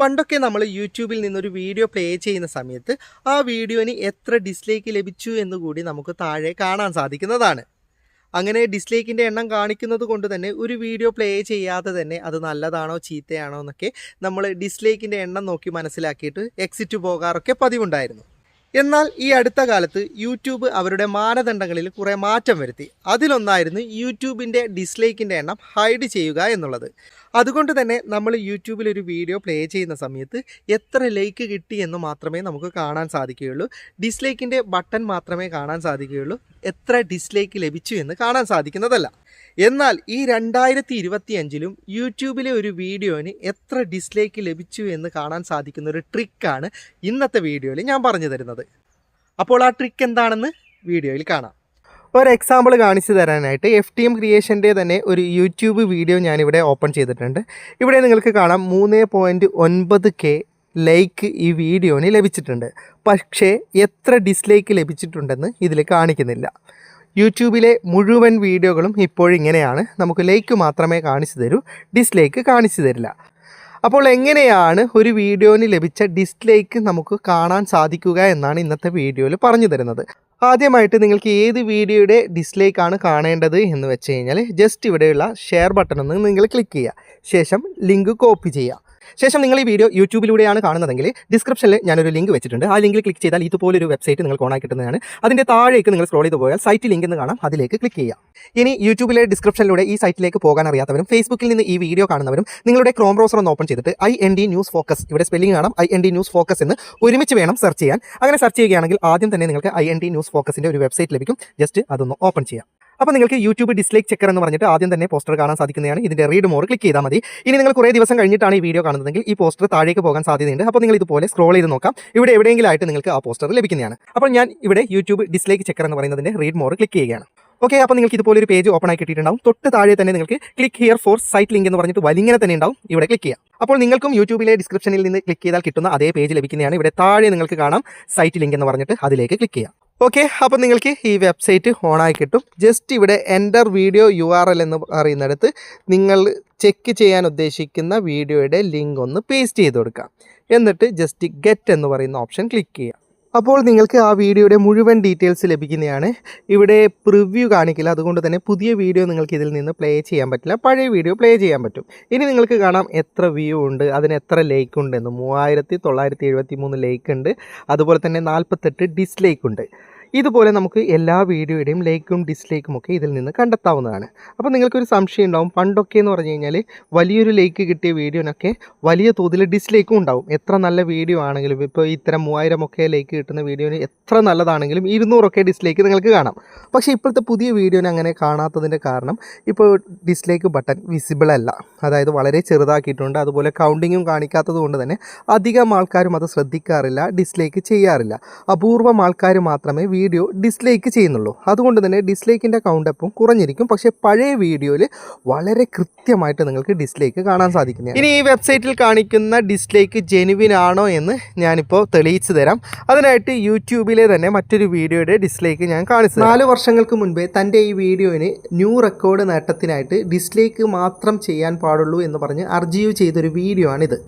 പണ്ടൊക്കെ നമ്മൾ യൂട്യൂബിൽ നിന്നൊരു വീഡിയോ പ്ലേ ചെയ്യുന്ന സമയത്ത് ആ വീഡിയോന് എത്ര ഡിസ്ലൈക്ക് ലഭിച്ചു എന്ന് കൂടി നമുക്ക് താഴെ കാണാൻ സാധിക്കുന്നതാണ്. അങ്ങനെ ഡിസ്ലൈക്കിന്റെ എണ്ണം കാണിക്കുന്നത് കൊണ്ട് തന്നെ ഒരു വീഡിയോ പ്ലേ ചെയ്യാതെ തന്നെ അത് നല്ലതാണോ ചീത്തയാണോ എന്നൊക്കെ നമ്മൾ ഡിസ്ലൈക്കിന്റെ എണ്ണം നോക്കി മനസ്സിലാക്കിയിട്ട് എക്സിറ്റ് പോകാറൊക്കെ പതിവുണ്ടായിരുന്നു. എന്നാൽ ഈ അടുത്ത കാലത്ത് യൂട്യൂബ് അവരുടെ മാനദണ്ഡങ്ങളിൽ കുറേ മാറ്റം വരുത്തി. അതിലൊന്നായിരുന്നു യൂട്യൂബിന്റെ ഡിസ്ലൈക്കിന്റെ എണ്ണം ഹൈഡ് ചെയ്യുക എന്നുള്ളത്. അതുകൊണ്ട് തന്നെ നമ്മൾ യൂട്യൂബിൽ ഒരു വീഡിയോ പ്ലേ ചെയ്യുന്ന സമയത്ത് എത്ര ലൈക്ക് കിട്ടി എന്ന് മാത്രമേ നമുക്ക് കാണാൻ സാധിക്കുകയുള്ളൂ. ഡിസ്ലൈക്കിന്റെ ബട്ടൺ മാത്രമേ കാണാൻ സാധിക്കുകയുള്ളൂ. എത്ര ഡിസ്ലൈക്ക് ലഭിച്ചു എന്ന് കാണാൻ സാധിക്കുന്നതല്ല. എന്നാൽ ഈ രണ്ടായിരത്തി ഇരുപത്തി അഞ്ചിലും യൂട്യൂബിലെ ഒരു വീഡിയോന് എത്ര ഡിസ്ലൈക്ക് ലഭിച്ചു എന്ന് കാണാൻ സാധിക്കുന്ന ഒരു ട്രിക്കാണ് ഇന്നത്തെ വീഡിയോയിൽ ഞാൻ പറഞ്ഞു തരുന്നത്. അപ്പോൾ ആ ട്രിക്ക് എന്താണെന്ന് വീഡിയോയിൽ കാണാം. ഒരു എക്സാമ്പിൾ കാണിച്ചു തരാനായിട്ട് എഫ് ടി എം ക്രിയേഷന്റെ തന്നെ ഒരു യൂട്യൂബ് വീഡിയോ ഞാനിവിടെ ഓപ്പൺ ചെയ്തിട്ടുണ്ട്. ഇവിടെ നിങ്ങൾക്ക് കാണാം മൂന്ന് പോയിന്റ് ഒൻപത് കെ ലൈക്ക് ഈ വീഡിയോന് ലഭിച്ചിട്ടുണ്ട്. പക്ഷേ എത്ര ഡിസ്ലൈക്ക് ലഭിച്ചിട്ടുണ്ടെന്ന് ഇതിൽ കാണിക്കുന്നില്ല. യൂട്യൂബിലെ മുഴുവൻ വീഡിയോകളും ഇപ്പോഴിങ്ങനെയാണ്. നമുക്ക് ലൈക്ക് മാത്രമേ കാണിച്ചു തരൂ ഡിസ്ലൈക്ക് കാണിച്ചു തരില്ല. അപ്പോൾ എങ്ങനെയാണ് ഒരു വീഡിയോന് ലഭിച്ച ഡിസ്ലൈക്ക് നമുക്ക് കാണാൻ സാധിക്കുക എന്നാണ് ഇന്നത്തെ വീഡിയോയിൽ പറഞ്ഞു തരുന്നത്. ആദ്യമായിട്ട് നിങ്ങൾക്ക് ഏത് വീഡിയോയുടെ ഡിസ്ലൈക്കാണ് കാണേണ്ടത് എന്ന് വെച്ച് കഴിഞ്ഞാൽ ജസ്റ്റ് ഇവിടെയുള്ള ഷെയർ ബട്ടൺ ഒന്ന് നിങ്ങൾ ക്ലിക്ക് ചെയ്യുക. ശേഷം ലിങ്ക് കോപ്പി ചെയ്യുക. ശേഷം നിങ്ങൾ ഈ വീഡിയോ യൂട്യൂബിലൂടെയാണ് കാണുന്നതെങ്കിൽ ഡിസ്ക്രിപ്ഷനിൽ ഞാനൊരു ലിങ്ക് വെച്ചിട്ടുണ്ട്. ആ ലിങ്കിൽ ക്ലിക്ക് ചെയ്താൽ ഇതുപോലൊരു വെബ്സൈറ്റ് നിങ്ങൾക്ക് ആക്കി കിട്ടുന്നതാണ്. അതിന്റെ താഴേക്ക് നിങ്ങൾ സ്ക്രോൾ ചെയ്ത് പോയാൽ സൈറ്റ് ലിങ്ക് എന്ന് കാണാം. അതിലേക്ക് ക്ലിക്ക് ചെയ്യാം ഇനി യൂട്യൂബിലെ ഡിസ്ക്രിപ്ഷനിലൂടെ ഈ സൈറ്റിലേക്ക് പോകാൻ അറിയാത്തവരും ഫേസ്ബുക്കിൽ നിന്ന് ഈ വീഡിയോ കാണുന്നവരും നിങ്ങളുടെ ക്രോം ബ്രൗസർ ഒന്ന് ഓപ്പൺ ചെയ്തിട്ട് I N D news focus ഇവിടെ സ്പെല്ലിംഗ് കാണാം. I N D news focus എന്ന് ഒരുമിച്ച് വേണം സെർച്ച് ചെയ്യാൻ. അങ്ങനെ സെർച്ച് ചെയ്യുകയാണെങ്കിൽ ആദ്യം തന്നെ നിങ്ങൾക്ക് ഐ എൻ ഡി ന്യൂസ് ഫോക്കസിന്റെ ഒരു വെബ്സൈറ്റ് ലഭിക്കും. ജസ്റ്റ് അതൊന്ന് ഓപ്പൺ ചെയ്യാം. അപ്പോൾ നിങ്ങൾക്ക് യൂട്യൂബ് ഡിസ്ലൈക്ക് ചെക്കർ എന്ന് പറഞ്ഞിട്ട് ആദ്യം തന്നെ പോസ്റ്റർ കാണാൻ സാധിക്കുന്നതാണ്. ഇതിന്റെ റീഡ് മോർ ക്ലിക്ക് ചെയ്താൽ മതി. ഇനി നിങ്ങൾ കുറേ ദിവസം കഴിഞ്ഞിട്ടാണ് ഈ വീഡിയോ കാണുന്നതെങ്കിൽ ഈ പോസ്റ്റർ താഴേക്ക് പോകാൻ സാധ്യതയുണ്ട്. അപ്പോൾ നിങ്ങൾ ഇതുപോലെ സ്ക്രോൾ ചെയ്ത് നോക്കാം. ഇവിടെ എവിടെയെങ്കിലും ആയിട്ട് നിങ്ങൾക്ക് ആ പോസ്റ്റർ ലഭിക്കുന്നതാണ്. അപ്പോൾ ഞാൻ ഇവിടെ യൂട്യൂബ് ഡിസ്ലൈക്ക് ചെക്കർ എന്ന് പറയുന്നതിന്റെ റീഡ് മോർ ക്ലിക്ക് ചെയ്യുകയാണ്. ഓക്കെ അപ്പോൾ നിങ്ങൾക്ക് ഇതുപോലെ ഒരു പേജ് ഓപ്പൺ ആയി കിട്ടിയിട്ടുണ്ടാവും. തൊട്ട് താഴെ തന്നെ നിങ്ങൾക്ക് click here for site link എന്ന് പറഞ്ഞിട്ട് വലിങ്ങനെ തന്നെ ഉണ്ടാവും. ഇവിടെ ക്ലിക്ക് ചെയ്യാം. അപ്പോൾ നിങ്ങൾക്കും യൂട്യൂബിലെ ഡിസ്ക്രിപ്ഷനിൽ നിന്ന് ക്ലിക്ക് ചെയ്താൽ കിട്ടുന്ന അതേ പേജ് ലഭിക്കുന്നതാണ്. ഇവിടെ താഴെ നിങ്ങൾക്ക് കാണാം സൈറ്റ് ലിങ്ക് എന്ന് പറഞ്ഞിട്ട് അതിലേക്ക് ക്ലിക്ക് ചെയ്യാം. ഓക്കെ അപ്പോൾ നിങ്ങൾക്ക് ഈ വെബ്സൈറ്റ് ഓണായി കിട്ടും. ജസ്റ്റ് ഇവിടെ enter video U R L എന്ന് പറയുന്നിടത്ത് നിങ്ങൾ ചെക്ക് ചെയ്യാൻ ഉദ്ദേശിക്കുന്ന വീഡിയോയുടെ ലിങ്ക് ഒന്ന് പേസ്റ്റ് ചെയ്ത് കൊടുക്കാം. എന്നിട്ട് ജസ്റ്റ് ഗെറ്റ് എന്ന് പറയുന്ന ഓപ്ഷൻ ക്ലിക്ക് ചെയ്യാം. അപ്പോൾ നിങ്ങൾക്ക് ആ വീഡിയോയുടെ മുഴുവൻ ഡീറ്റെയിൽസ് ലഭിക്കുന്നതാണ്. ഇവിടെ പ്രിവ്യൂ കാണിക്കില്ല. അതുകൊണ്ട് തന്നെ പുതിയ വീഡിയോ നിങ്ങൾക്ക് ഇതിൽ നിന്ന് പ്ലേ ചെയ്യാൻ പറ്റില്ല. പഴയ വീഡിയോ പ്ലേ ചെയ്യാൻ പറ്റും. ഇനി നിങ്ങൾക്ക് കാണാം എത്ര വ്യൂ ഉണ്ട് അതിന് എത്ര ലൈക്ക് ഉണ്ടെന്ന് മൂവായിരത്തി തൊള്ളായിരത്തി എഴുപത്തി മൂന്ന് ലൈക്ക് ഉണ്ട്. അതുപോലെ തന്നെ നാൽപ്പത്തെട്ട് ഡിസ്ലൈക്ക് ഉണ്ട്. ഇതുപോലെ നമുക്ക് എല്ലാ വീഡിയോയുടെയും ലൈക്കും ഡിസ്ലൈക്കും ഒക്കെ ഇതിൽ നിന്ന് കണ്ടെത്താവുന്നതാണ്. അപ്പോൾ നിങ്ങൾക്കൊരു സംശയം ഉണ്ടാവും. പണ്ടൊക്കെ എന്ന് പറഞ്ഞു കഴിഞ്ഞാൽ വലിയൊരു ലൈക്ക് കിട്ടിയ വീഡിയോനൊക്കെ വലിയ തോതിൽ ഡിസ്ലൈക്കും ഉണ്ടാവും. എത്ര നല്ല വീഡിയോ ആണെങ്കിലും ഇപ്പോൾ ഇത്തരം മൂവായിരം ഒക്കെ ലൈക്ക് കിട്ടുന്ന വീഡിയോന് എത്ര നല്ലതാണെങ്കിലും ഇരുന്നൂറൊക്കെ ഡിസ്ലൈക്ക് നിങ്ങൾക്ക് കാണാം. പക്ഷേ ഇപ്പോഴത്തെ പുതിയ വീഡിയോനെ അങ്ങനെ കാണാത്തതിന്റെ കാരണം ഇപ്പോൾ ഡിസ്ലൈക്ക് ബട്ടൺ വിസിബിൾ അല്ല. അതായത് വളരെ ചെറുതാക്കിയിട്ടുണ്ട്. അതുപോലെ കൗണ്ടിങ്ങും കാണിക്കാത്തത് കൊണ്ട് തന്നെ അധികം ആൾക്കാരും അത് ശ്രദ്ധിക്കാറില്ല ഡിസ്ലൈക്ക് ചെയ്യാറില്ല. അപൂർവം ആൾക്കാർ മാത്രമേ വീഡിയോ ഡിസ്ലൈക്ക് ചെയ്യുന്നുള്ളൂ. അതുകൊണ്ട് തന്നെ ഡിസ്ലൈക്കിന്റെ കൗണ്ട് എപ്പം കുറഞ്ഞിരിക്കും. പക്ഷേ പഴയ വീഡിയോയിൽ വളരെ കൃത്യമായിട്ട് നിങ്ങൾക്ക് ഡിസ്ലൈക്ക് കാണാൻ സാധിക്കുന്നതാണ്. ഇനി ഈ വെബ്സൈറ്റിൽ കാണിക്കുന്ന ഡിസ്ലൈക്ക് ജെനുവിൻ ആണോ എന്ന് ഞാനിപ്പോൾ തെളിയിച്ചു തരാം. അതിനായിട്ട് യൂട്യൂബിലെ തന്നെ മറ്റൊരു വീഡിയോയുടെ ഡിസ്ലൈക്ക് ഞാൻ കാണിച്ചു നാല് വർഷങ്ങൾക്ക് മുൻപേ തന്റെ ഈ വീഡിയോയിന് ന്യൂ റെക്കോർഡ് നേട്ടത്തിനായിട്ട് ഡിസ്ലൈക്ക് മാത്രം ചെയ്യാൻ പാടുള്ളൂ എന്ന് പറഞ്ഞ് അർജീവ് ചെയ്തൊരു വീഡിയോ ആണിത്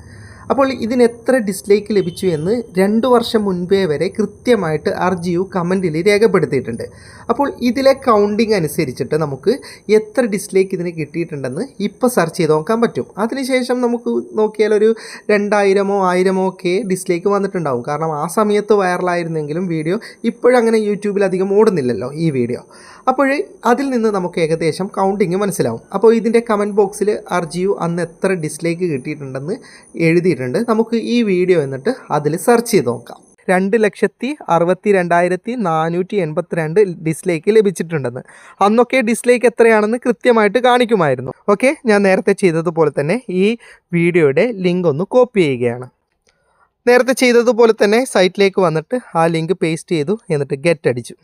അപ്പോൾ ഇതിന് എത്ര ഡിസ്ലൈക്ക് ലഭിച്ചു എന്ന് രണ്ട് വർഷം മുൻപേ വരെ കൃത്യമായിട്ട് അർജിയു കമന്റിൽ രേഖപ്പെടുത്തിയിട്ടുണ്ട്. അപ്പോൾ ഇതിലെ കൗണ്ടിങ് അനുസരിച്ചിട്ട് നമുക്ക് എത്ര ഡിസ്ലൈക്ക് ഇതിന് കിട്ടിയിട്ടുണ്ടെന്ന് ഇപ്പോൾ സെർച്ച് ചെയ്ത് നോക്കാൻ പറ്റും. അതിനുശേഷം നമുക്ക് നോക്കിയാൽ ഒരു രണ്ടായിരമോ ആയിരമോ ഒക്കെ ഡിസ്ലൈക്ക് വന്നിട്ടുണ്ടാവും. കാരണം ആ സമയത്ത് വൈറലായിരുന്നെങ്കിലും വീഡിയോ ഇപ്പോഴങ്ങനെ യൂട്യൂബിൽ അധികം ഓടുന്നില്ലല്ലോ ഈ വീഡിയോ അപ്പോൾ അതിൽ നിന്ന് നമുക്ക് ഏകദേശം കൗണ്ടിങ് മനസ്സിലാവും. അപ്പോൾ ഇതിന്റെ കമന്റ് ബോക്സിൽ അർജിയു അന്ന് എത്ര ഡിസ്ലൈക്ക് കിട്ടിയിട്ടുണ്ടെന്ന് എഴുതിയിട്ടുണ്ട്. നമുക്ക് ഈ വീഡിയോ എന്നിട്ട് അതിൽ സെർച്ച് ചെയ്ത് നോക്കാം. രണ്ട് ലക്ഷത്തി അറുപത്തി രണ്ടായിരത്തി നാനൂറ്റി എൺപത്തിരണ്ട് ഡിസ്ലൈക്ക് ലഭിച്ചിട്ടുണ്ടെന്ന്. അന്നൊക്കെ ഡിസ്ലൈക്ക് എത്രയാണെന്ന് കൃത്യമായിട്ട് കാണിക്കുമായിരുന്നു. ഓക്കെ ഞാൻ നേരത്തെ ചെയ്തതുപോലെ തന്നെ ഈ വീഡിയോയുടെ ലിങ്ക് ഒന്ന് കോപ്പി ചെയ്യുകയാണ്. നേരത്തെ ചെയ്തതുപോലെ തന്നെ സൈറ്റിലേക്ക് വന്നിട്ട് ആ ലിങ്ക് പേസ്റ്റ് ചെയ്തു എന്നിട്ട് ഗെറ്റ് അടിച്ചു.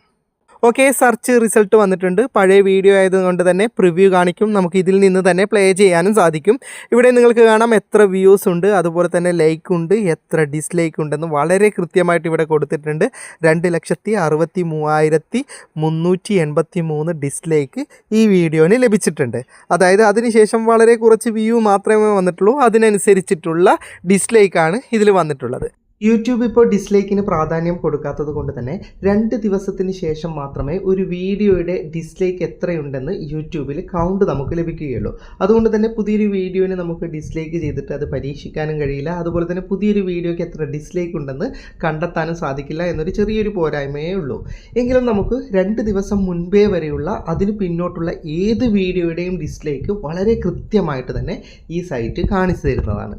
ഓക്കെ സെർച്ച് റിസൾട്ട് വന്നിട്ടുണ്ട്. പഴയ വീഡിയോ ആയതുകൊണ്ട് തന്നെ പ്രിവ്യൂ കാണിക്കും. നമുക്ക് ഇതിൽ നിന്ന് തന്നെ പ്ലേ ചെയ്യാനും സാധിക്കും. ഇവിടെ നിങ്ങൾക്ക് കാണാം എത്ര വ്യൂസ് ഉണ്ട്. അതുപോലെ തന്നെ ലൈക്ക് ഉണ്ട്. എത്ര ഡിസ്ലൈക്ക് ഉണ്ടെന്ന് വളരെ കൃത്യമായിട്ട് ഇവിടെ കൊടുത്തിട്ടുണ്ട്. രണ്ട് ലക്ഷത്തി അറുപത്തി മൂവായിരത്തി മുന്നൂറ്റി എൺപത്തി മൂന്ന് ഡിസ്ലൈക്ക് ഈ വീഡിയോന് ലഭിച്ചിട്ടുണ്ട്. അതായത് അതിനുശേഷം വളരെ കുറച്ച് വ്യൂ മാത്രമേ വന്നിട്ടുള്ളൂ. അതിനനുസരിച്ചിട്ടുള്ള ഡിസ്ലൈക്കാണ് ഇതിൽ വന്നിട്ടുള്ളത്. യൂട്യൂബ് ഇപ്പോൾ ഡിസ്ലൈക്കിന് പ്രാധാന്യം കൊടുക്കാത്തത് കൊണ്ട് തന്നെ രണ്ട് ദിവസത്തിന് ശേഷം മാത്രമേ ഒരു വീഡിയോയുടെ ഡിസ്ലൈക്ക് എത്രയുണ്ടെന്ന് യൂട്യൂബിൽ കൗണ്ട് നമുക്ക് ലഭിക്കുകയുള്ളൂ. അതുകൊണ്ട് തന്നെ പുതിയൊരു വീഡിയോനെ നമുക്ക് ഡിസ്ലൈക്ക് ചെയ്തിട്ട് അത് പരീക്ഷിക്കാനും കഴിയില്ല. അതുപോലെ തന്നെ പുതിയൊരു വീഡിയോയ്ക്ക് എത്ര ഡിസ്ലൈക്ക് ഉണ്ടെന്ന് കണ്ടെത്താനും സാധിക്കില്ല എന്നൊരു ചെറിയൊരു പോരായ്മയേ ഉള്ളൂ. എങ്കിലും നമുക്ക് രണ്ട് ദിവസം മുൻപേ വരെയുള്ള അതിന് പിന്നോട്ടുള്ള ഏത് വീഡിയോയുടെയും ഡിസ്ലൈക്ക് വളരെ കൃത്യമായിട്ട് തന്നെ ഈ സൈറ്റ് കാണിച്ചു തരുന്നതാണ്.